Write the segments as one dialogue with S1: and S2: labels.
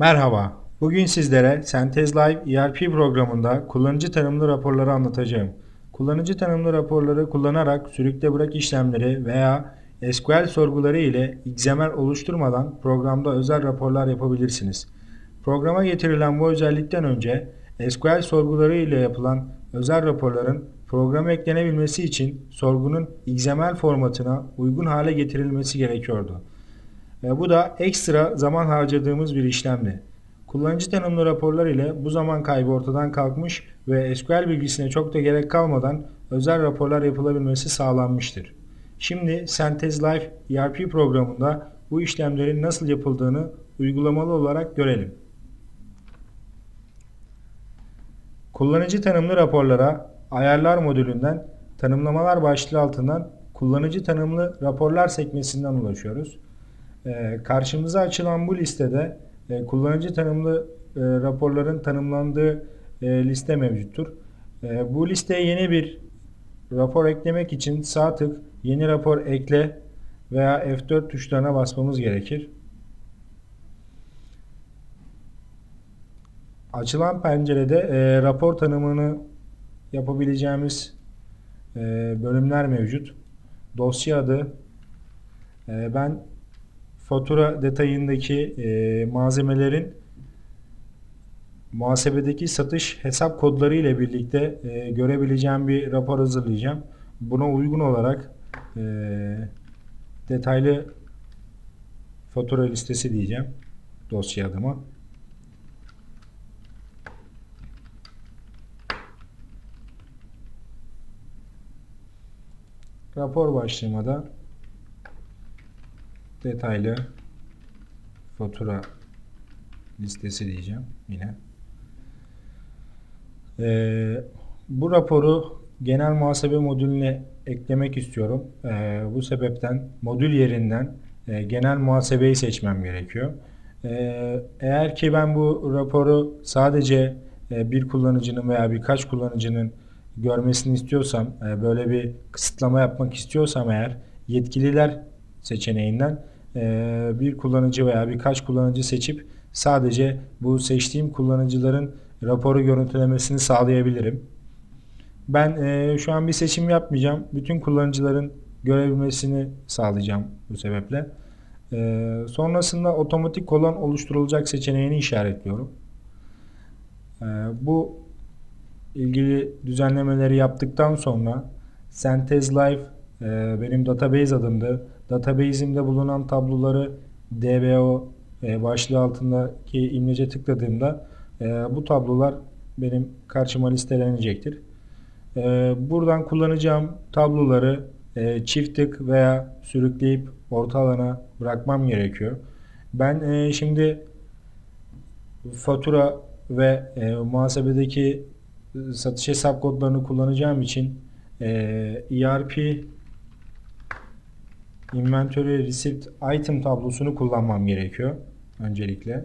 S1: Merhaba, bugün sizlere Sentez Live ERP programında kullanıcı tanımlı raporları anlatacağım. Kullanıcı tanımlı raporları kullanarak sürükle bırak işlemleri veya SQL sorguları ile XML oluşturmadan programda özel raporlar yapabilirsiniz. Programa getirilen bu özellikten önce SQL sorguları ile yapılan özel raporların programa eklenebilmesi için sorgunun XML formatına uygun hale getirilmesi gerekiyordu. E, bu da ekstra zaman harcadığımız bir işlemdi. Kullanıcı tanımlı raporlar ile bu zaman kaybı ortadan kalkmış ve SQL bilgisine çok da gerek kalmadan özel raporlar yapılabilmesi sağlanmıştır. Şimdi Sentez Live ERP programında bu işlemlerin nasıl yapıldığını uygulamalı olarak görelim. Kullanıcı tanımlı raporlara ayarlar modülünden tanımlamalar başlığı altından kullanıcı tanımlı raporlar sekmesinden ulaşıyoruz. Ee, karşımıza açılan bu listede e, kullanıcı tanımlı e, raporların tanımlandığı e, liste mevcuttur. Bu listeye yeni bir rapor eklemek için sağ tık yeni rapor ekle veya F4 tuşlarına basmamız gerekir. Açılan pencerede e, rapor tanımını yapabileceğimiz e, bölümler mevcut. Dosya adı. E, ben fatura detayındaki e, malzemelerin muhasebedeki satış hesap kodları ile birlikte e, görebileceğim bir rapor hazırlayacağım. Buna uygun olarak e, detaylı fatura listesi diyeceğim dosya adıma. Rapor başlığıma da detaylı fatura listesi diyeceğim yine. Ee, bu raporu genel muhasebe modülüne eklemek istiyorum. Ee, bu sebepten modül yerinden e, genel muhasebeyi seçmem gerekiyor. Ee, eğer ki ben bu raporu sadece e, bir kullanıcının veya birkaç kullanıcının görmesini istiyorsam, e, böyle bir kısıtlama yapmak istiyorsam eğer yetkililer seçeneğinden bir kullanıcı veya birkaç kullanıcı seçip sadece bu seçtiğim kullanıcıların raporu görüntülemesini sağlayabilirim. Ben e, şu an bir seçim yapmayacağım. Bütün kullanıcıların görebilmesini sağlayacağım bu sebeple. E, sonrasında otomatik kolon oluşturulacak seçeneğini işaretliyorum. Bu ilgili düzenlemeleri yaptıktan sonra Sentez Live benim database adımdı. Database'imde bulunan tabloları DBO e, başlığı altındaki imlece tıkladığımda e, bu tablolar benim karşıma listelenecektir. E, buradan kullanacağım tabloları çift tık veya sürükleyip orta alana bırakmam gerekiyor. Ben şimdi fatura ve muhasebedeki satış hesap kodlarını kullanacağım için ERP Inventory Receipt Item tablosunu kullanmam gerekiyor öncelikle.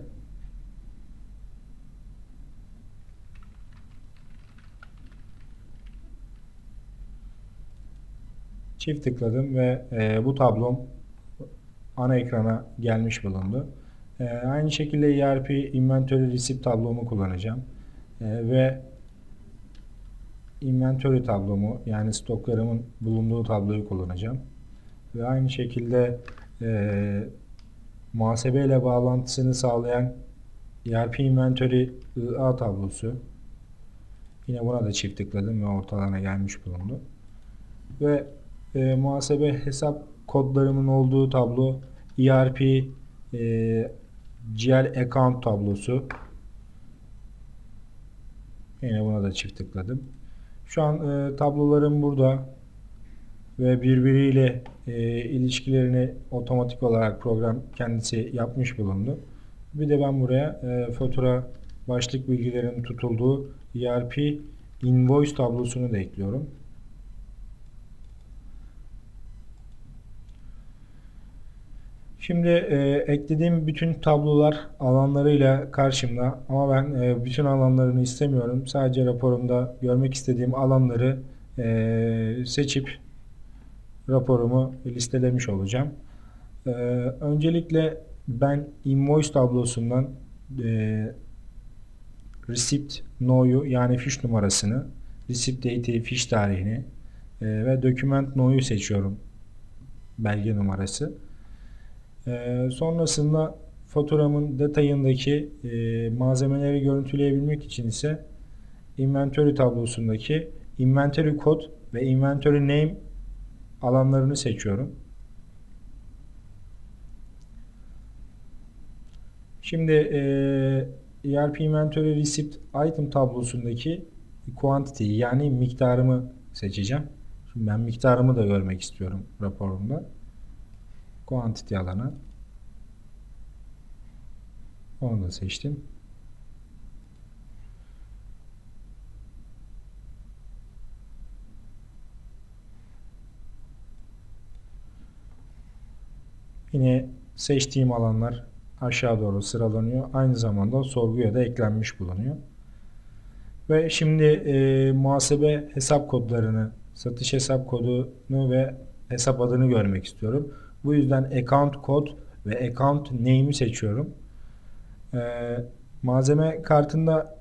S1: Çift tıkladım ve e, bu tablom ana ekrana gelmiş bulundu. E, aynı şekilde ERP Inventory Receipt tablomu kullanacağım. E, ve Inventory tablomu yani stoklarımın bulunduğu tabloyu kullanacağım. Ve aynı şekilde e, muhasebe ile bağlantısını sağlayan ERP Inventory IA tablosu. Yine buna da çift tıkladım ve ortalana gelmiş bulundu. Ve e, muhasebe hesap kodlarımın olduğu tablo ERP e, GL Account tablosu. Yine buna da çift tıkladım. Şu an e, tablolarım burada ve birbiriyle e, ilişkilerini otomatik olarak program kendisi yapmış bulundu. Bir de ben buraya e, fatura başlık bilgilerinin tutulduğu ERP invoice tablosunu da ekliyorum. Şimdi e, eklediğim bütün tablolar alanlarıyla karşımda ama ben e, bütün alanlarını istemiyorum. Sadece raporumda görmek istediğim alanları e, seçip raporumu listelemiş olacağım. Ee, öncelikle ben invoice tablosundan e, receipt no'yu yani fiş numarasını, receipt date'i, fiş tarihini e, ve document no'yu seçiyorum. Belge numarası. E, sonrasında faturamın detayındaki e, malzemeleri görüntüleyebilmek için ise inventory tablosundaki inventory kod ve inventory name alanlarını seçiyorum. Şimdi e, ERP Inventory Receipt Item tablosundaki quantity'yi yani miktarımı seçeceğim. Şimdi ben miktarımı da görmek istiyorum raporumda. Quantity alanı. Onu da seçtim. Yine seçtiğim alanlar aşağı doğru sıralanıyor. Aynı zamanda sorguya da eklenmiş bulunuyor. Ve şimdi e, muhasebe hesap kodlarını, satış hesap kodunu ve hesap adını görmek istiyorum. Bu yüzden account kod ve account name'i seçiyorum. E, malzeme kartında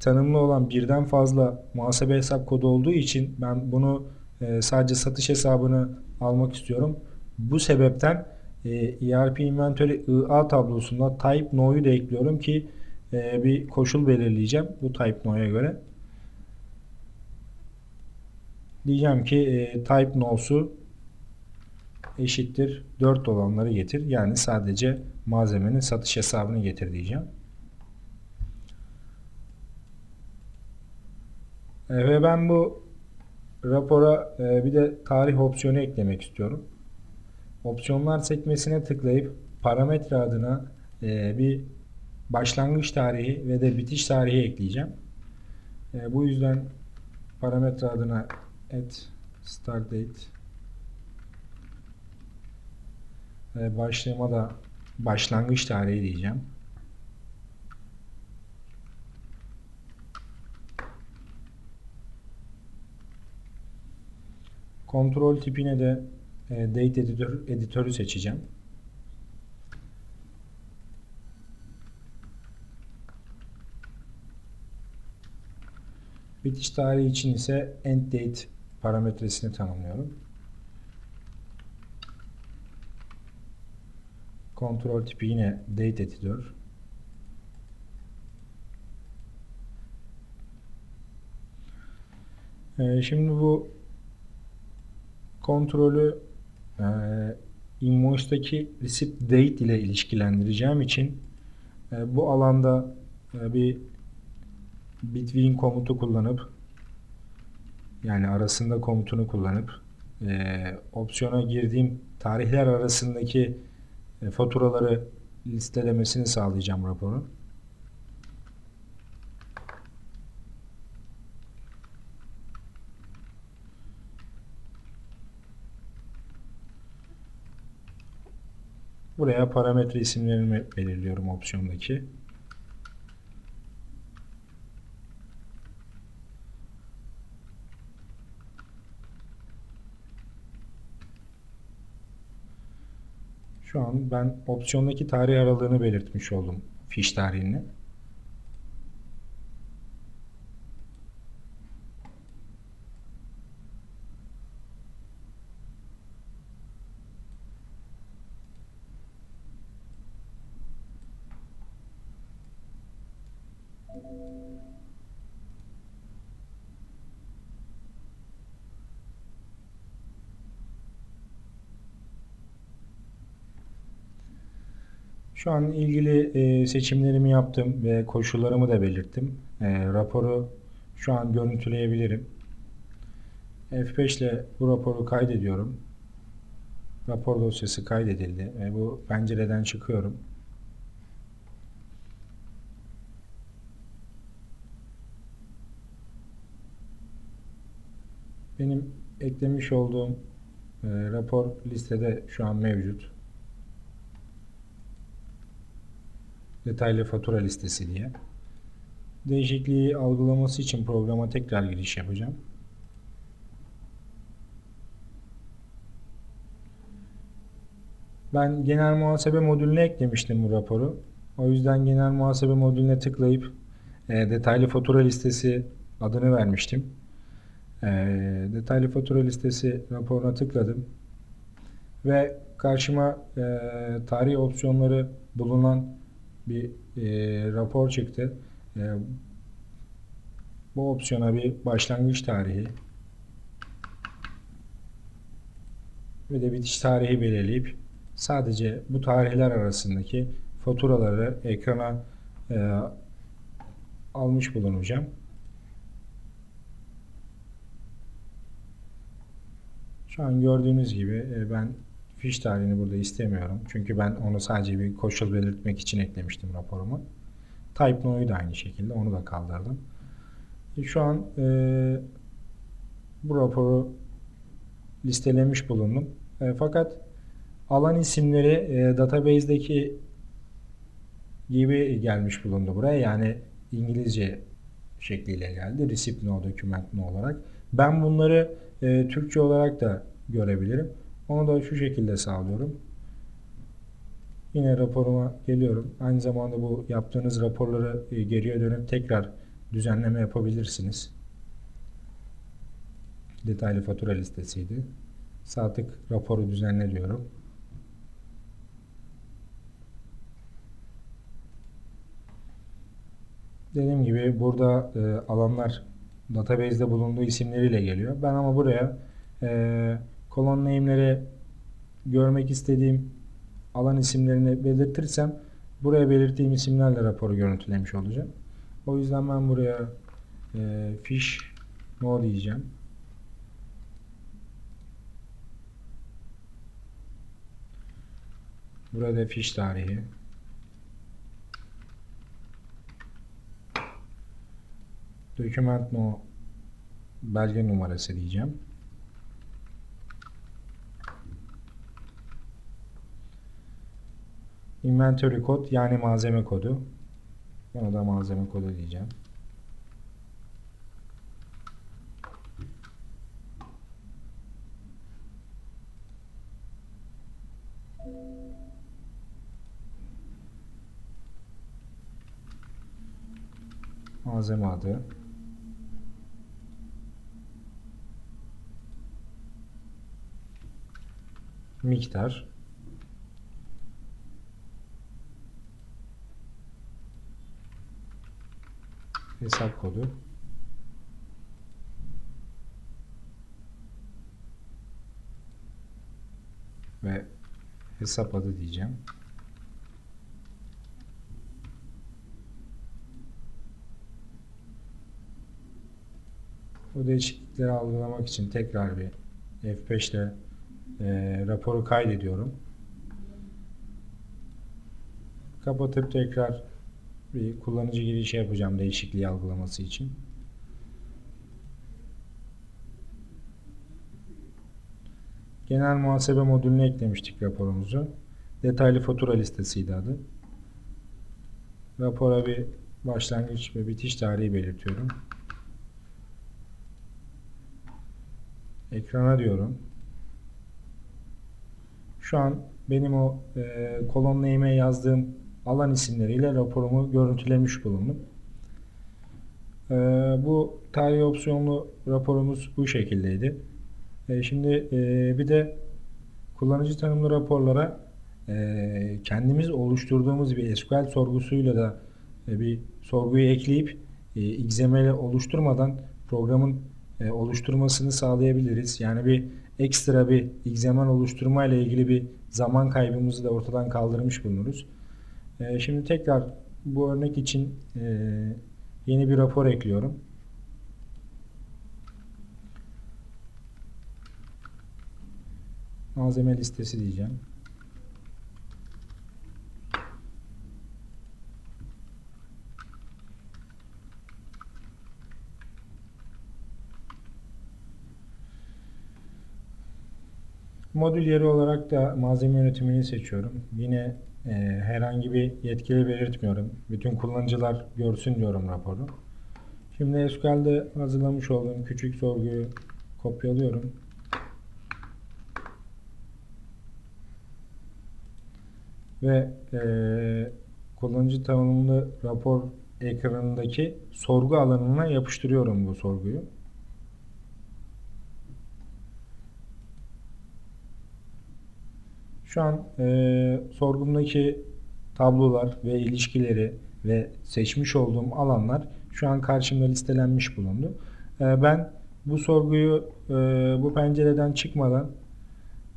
S1: tanımlı olan birden fazla muhasebe hesap kodu olduğu için ben bunu e, sadece satış hesabını almak istiyorum. Bu sebepten ERP Inventory IA tablosunda Type No'yu da ekliyorum ki e, bir koşul belirleyeceğim bu Type No'ya göre. Diyeceğim ki e, Type No'su eşittir 4 olanları getir. Yani sadece malzemenin satış hesabını getir diyeceğim. E, ve ben bu rapora e, bir de tarih opsiyonu eklemek istiyorum. Opsiyonlar sekmesine tıklayıp parametre adına e, bir başlangıç tarihi ve de bitiş tarihi ekleyeceğim. E, bu yüzden parametre adına at start date ve başlığıma da başlangıç tarihi diyeceğim. Kontrol tipine de e, date editör, editörü seçeceğim. Bitiş tarihi için ise end date parametresini tanımlıyorum. Kontrol tipi yine date editör. Ee, şimdi bu kontrolü e, invoice'daki receipt date ile ilişkilendireceğim için e, bu alanda e, bir between komutu kullanıp yani arasında komutunu kullanıp e, opsiyona girdiğim tarihler arasındaki e, faturaları listelemesini sağlayacağım raporun. Buraya parametre isimlerini belirliyorum opsiyondaki. Şu an ben opsiyondaki tarih aralığını belirtmiş oldum fiş tarihini. Şu an ilgili e, seçimlerimi yaptım ve koşullarımı da belirttim. E, raporu şu an görüntüleyebilirim. F5 ile bu raporu kaydediyorum. Rapor dosyası kaydedildi ve bu pencereden çıkıyorum. Benim eklemiş olduğum e, rapor listede şu an mevcut. Detaylı fatura listesi diye. Değişikliği algılaması için programa tekrar giriş yapacağım. Ben genel muhasebe modülüne eklemiştim bu raporu. O yüzden genel muhasebe modülüne tıklayıp e, detaylı fatura listesi adını vermiştim. E, detaylı fatura listesi raporuna tıkladım. Ve karşıma e, tarih opsiyonları bulunan bir e, rapor çıktı. E, bu opsiyona bir başlangıç tarihi ve de bitiş tarihi belirleyip sadece bu tarihler arasındaki faturaları ekrana e, almış bulunacağım. Şu an gördüğünüz gibi e, ben fiş tarihini burada istemiyorum. Çünkü ben onu sadece bir koşul belirtmek için eklemiştim raporuma. Type no'yu da aynı şekilde onu da kaldırdım. E, Şu an e, bu raporu listelemiş bulundum. E, fakat alan isimleri e, database'deki gibi gelmiş bulundu buraya. Yani İngilizce şekliyle geldi. Receipt no, document no olarak. Ben bunları e, Türkçe olarak da görebilirim. Onu da şu şekilde sağlıyorum. Yine raporuma geliyorum. Aynı zamanda bu yaptığınız raporları e, geriye dönüp tekrar düzenleme yapabilirsiniz. Detaylı fatura listesiydi. Sağ tık raporu düzenle diyorum. Dediğim gibi burada e, alanlar database'de bulunduğu isimleriyle geliyor. Ben ama buraya e, kolon name'leri görmek istediğim alan isimlerini belirtirsem buraya belirttiğim isimlerle raporu görüntülemiş olacağım. O yüzden ben buraya e, fish no diyeceğim. Burada fiş tarihi. Document no belge numarası diyeceğim. Inventory kod yani malzeme kodu. Buna da malzeme kodu diyeceğim. Malzeme adı. Miktar. Hesap kodu. Ve hesap adı diyeceğim. Bu değişiklikleri algılamak için tekrar bir F5 ile e, raporu kaydediyorum. Kapatıp tekrar bir kullanıcı girişi yapacağım değişikliği algılaması için. Genel muhasebe modülüne eklemiştik raporumuzu. Detaylı fatura listesiydi adı. Rapora bir başlangıç ve bitiş tarihi belirtiyorum. Ekrana diyorum. Şu an benim o e, kolon name'e yazdığım alan isimleriyle raporumu görüntülemiş bulundum. E, bu tarih opsiyonlu raporumuz bu şekildeydi. E, şimdi e, bir de kullanıcı tanımlı raporlara e, kendimiz oluşturduğumuz bir SQL sorgusuyla da e, bir sorguyu ekleyip e, XML oluşturmadan programın oluşturmasını sağlayabiliriz. Yani bir ekstra bir XML oluşturma ile ilgili bir zaman kaybımızı da ortadan kaldırmış bulunuruz. E, şimdi tekrar bu örnek için e, yeni bir rapor ekliyorum. Malzeme listesi diyeceğim. Modül yeri olarak da malzeme yönetimini seçiyorum. Yine e, herhangi bir yetkili belirtmiyorum. Bütün kullanıcılar görsün diyorum raporu. Şimdi SQL'de hazırlamış olduğum küçük sorguyu kopyalıyorum. Ve e, kullanıcı tanımlı rapor ekranındaki sorgu alanına yapıştırıyorum bu sorguyu. Şu an e, sorgumdaki tablolar ve ilişkileri ve seçmiş olduğum alanlar şu an karşımda listelenmiş bulundu. E, ben bu sorguyu e, bu pencereden çıkmadan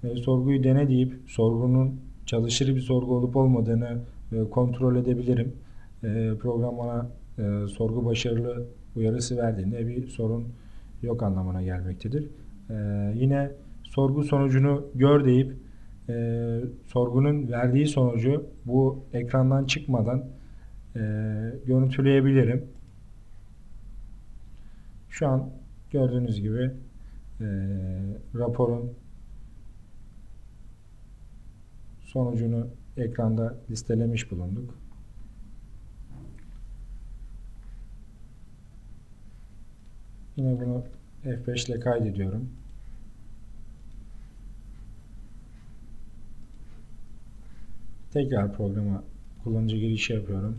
S1: e, sorguyu dene deyip sorgunun çalışır bir sorgu olup olmadığını e, kontrol edebilirim. E, program bana e, sorgu başarılı uyarısı verdiğinde bir sorun yok anlamına gelmektedir. E, yine sorgu sonucunu gör deyip e, sorgunun verdiği sonucu bu ekrandan çıkmadan e, görüntüleyebilirim. Şu an gördüğünüz gibi e, raporun sonucunu ekranda listelemiş bulunduk. Yine bunu F5 ile kaydediyorum. Tekrar programa kullanıcı girişi yapıyorum.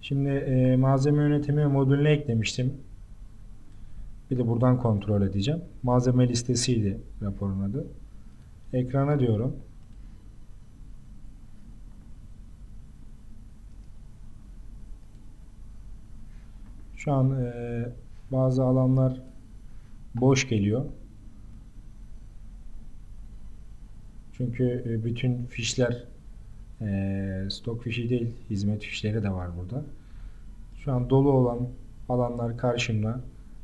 S1: Şimdi e, malzeme yönetimi modülüne eklemiştim. Bir de buradan kontrol edeceğim. Malzeme listesiydi raporun adı. Ekrana diyorum. Şu an e, bazı alanlar boş geliyor. Çünkü e, bütün fişler e, stok fişi değil, hizmet fişleri de var burada. Şu an dolu olan alanlar karşımda.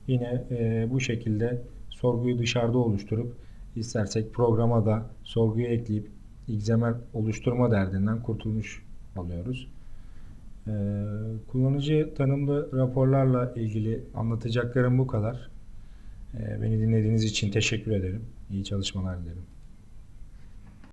S1: Yine e, bu şekilde sorguyu dışarıda oluşturup istersek programa da sorguyu ekleyip XML oluşturma derdinden kurtulmuş oluyoruz. E, kullanıcı tanımlı raporlarla ilgili anlatacaklarım bu kadar. E, beni dinlediğiniz için teşekkür ederim. İyi çalışmalar dilerim.